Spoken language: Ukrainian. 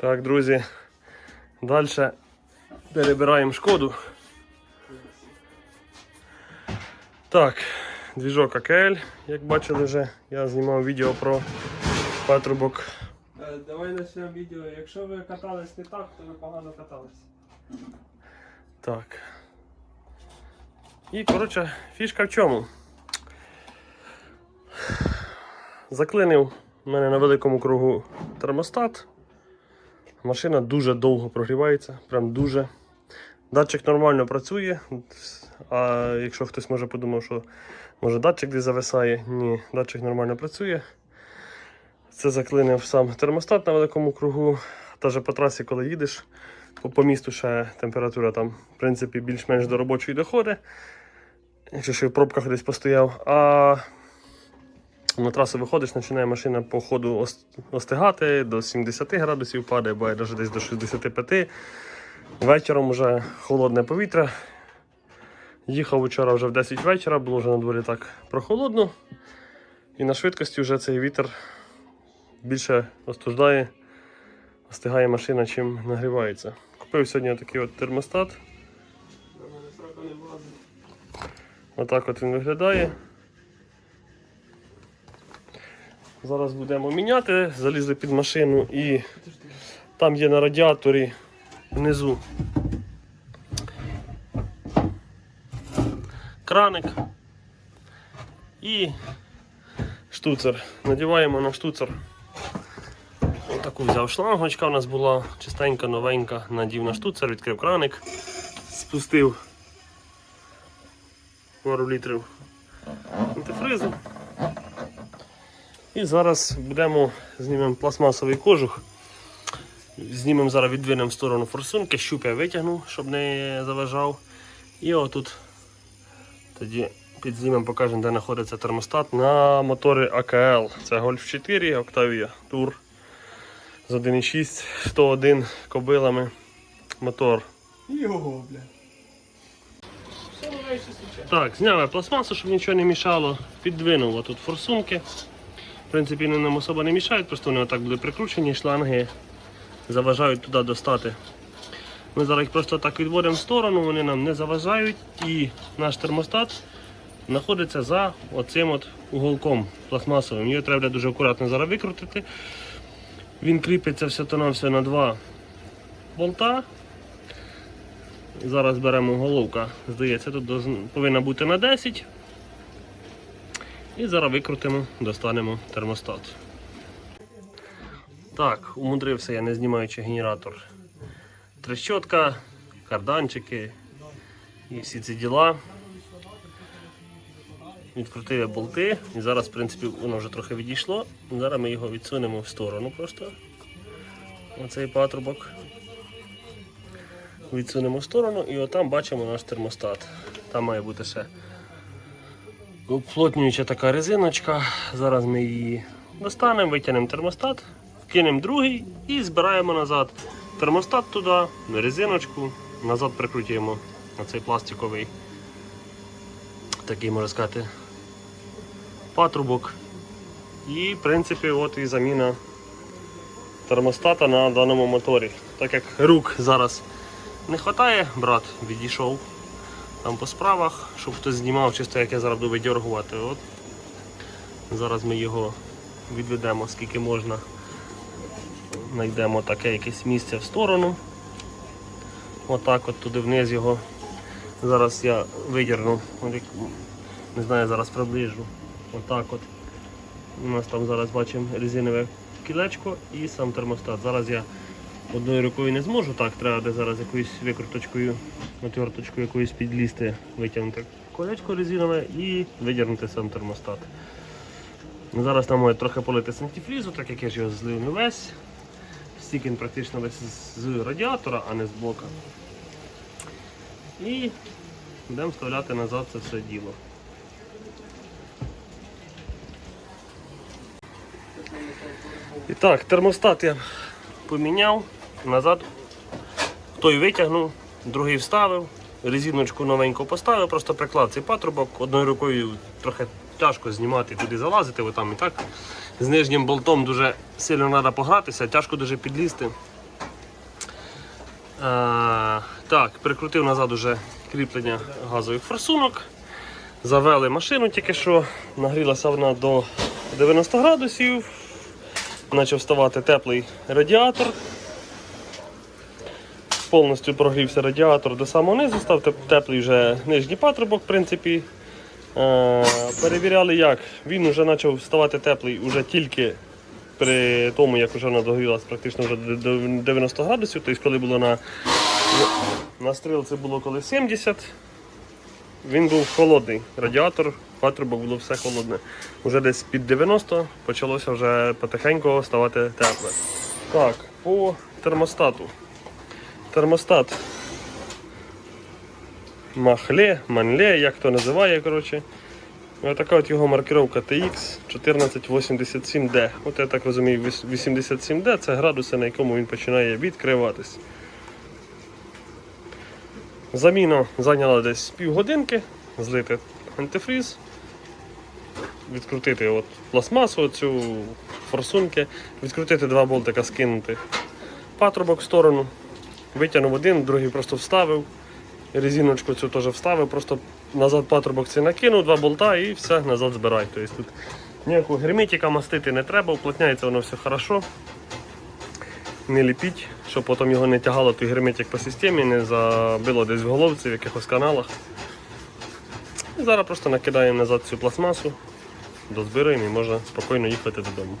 Так, друзі. Далі перебираємо шкоду. Так, двіжок АКЛ. Як бачили вже, я знімав відео про патрубок. Е, Давай почнемо відео. Якщо ви катались не так, то ви погано катались. Так. І, коротше, фішка в чому? Заклинив у мене на великому кругу термостат. Машина дуже довго прогрівається, прям дуже. Датчик нормально працює. А якщо хтось може подумав, що може датчик десь зависає, ні, датчик нормально працює. Це заклинив сам термостат на великому кругу. Та по трасі, коли їдеш, по, по місту ще температура там, в принципі, більш-менш до робочої доходить. Якщо ще в пробках десь постояв. А на трасу виходиш, починає машина по ходу остигати, до 70 градусів падає, буває навіть десь до 65. Вечором вже холодне повітря. Їхав вчора вже в 10 вечора, було вже на дворі так прохолодно. І на швидкості вже цей вітер більше остуждає, остигає машина, чим нагрівається. Купив сьогодні такий от термостат. Отак от він виглядає. Зараз будемо міняти, залізли під машину і там є на радіаторі внизу краник і штуцер. Надіваємо на штуцер. Отаку взяв шлангочка у нас була чистенька, новенька, надів на штуцер, відкрив краник, спустив пару літрів антифризу. І зараз будемо знімемо пластмасовий кожух. Знімемо зараз відвинемо в сторону форсунки, щуп я витягну, щоб не заважав. І отут тоді підзнімемо, покажемо, де знаходиться термостат на мотори АКЛ. Це Golf 4 Octavia Tour з 1.6, 101 кобилами мотор. Його, бля. Так, зняв я пластмасу, щоб нічого не мішало. Піддвинув отут форсунки. В принципі, вони нам особо не мішають, просто вони отак були прикручені, шланги заважають туди достати. Ми зараз їх просто так відводимо в сторону, вони нам не заважають і наш термостат знаходиться за оцим от уголком пластмасовим. Його треба дуже акуратно зараз викрутити. Він кріпиться все то на все на два болта. Зараз беремо головка, здається, тут повинна бути на 10. І зараз викрутимо, достанемо термостат. Так, умудрився я, не знімаючи генератор. Трещотка, карданчики і всі ці діла. Відкрутив я болти і зараз, в принципі, воно вже трохи відійшло. Зараз ми його відсунемо в сторону просто. Оцей патрубок відсунемо в сторону і отам бачимо наш термостат. Там має бути ще уплотнююча така резиночка. Зараз ми її достанемо, витягнемо термостат, кинемо другий і збираємо назад. Термостат туди, резиночку, назад прикрутимо на цей пластиковий, такий можна сказати, патрубок. І в принципі от і заміна термостата на даному моторі. Так як рук зараз не вистачає, брат відійшов там по справах, щоб хтось знімав, чисто як я зараз буду видергувати. От. Зараз ми його відведемо скільки можна. Знайдемо таке якесь місце в сторону. Отак от туди вниз його. Зараз я видірну. Не знаю, зараз приближу. Отак от. У нас там зараз бачимо резинове кілечко і сам термостат. Зараз я одною рукою не зможу, так, треба де зараз якоюсь викруточкою, отверточкою якоюсь підлізти, витягнути колечко резинове і видірнути сам термостат. Ну, Зараз там має трохи полити сантифрізу, так як я ж його злив не весь. Стік він практично весь з радіатора, а не з блока. І будемо вставляти назад це все діло. І так, термостат я поміняв, назад той витягнув, другий вставив, резиночку новеньку поставив, просто приклав цей патрубок, одною рукою трохи тяжко знімати, туди залазити, бо там і так. З нижнім болтом дуже сильно треба погратися, тяжко дуже підлізти. А, так, прикрутив назад уже кріплення газових форсунок. Завели машину тільки що, нагрілася вона до 90 градусів. Почав вставати теплий радіатор. Повністю прогрівся радіатор до самого низу, став теплий вже нижній патрубок, в принципі. Е, перевіряли як. Він вже почав ставати теплий уже тільки при тому, як вже вона догрілася практично вже до до 90 градусів. Тобто, коли було на, на стрілці було коли 70, він був холодний. Радіатор, патрубок було все холодне. Уже десь під 90 почалося вже потихеньку ставати тепле. Так, по термостату. Термостат Махле, Манле, як то називає, коротше. Ось така от його маркировка TX 1487D. От я так розумію, 87D це градуси, на якому він починає відкриватись. Заміна зайняла десь півгодинки, злити антифріз, відкрутити от пластмасу, цю форсунки, відкрутити два болтика, скинути патрубок в сторону, витягнув один, другий просто вставив. Резиночку цю теж вставив, просто назад патрубок цей накинув, два болта і все, назад збирай. Тобто тут ніякого герметика мастити не треба, уплотняється воно все хорошо. Не ліпіть, щоб потім його не тягало той герметик по системі, не забило десь в головці, в якихось каналах. І зараз просто накидаємо назад цю пластмасу, дозбираємо і можна спокійно їхати додому.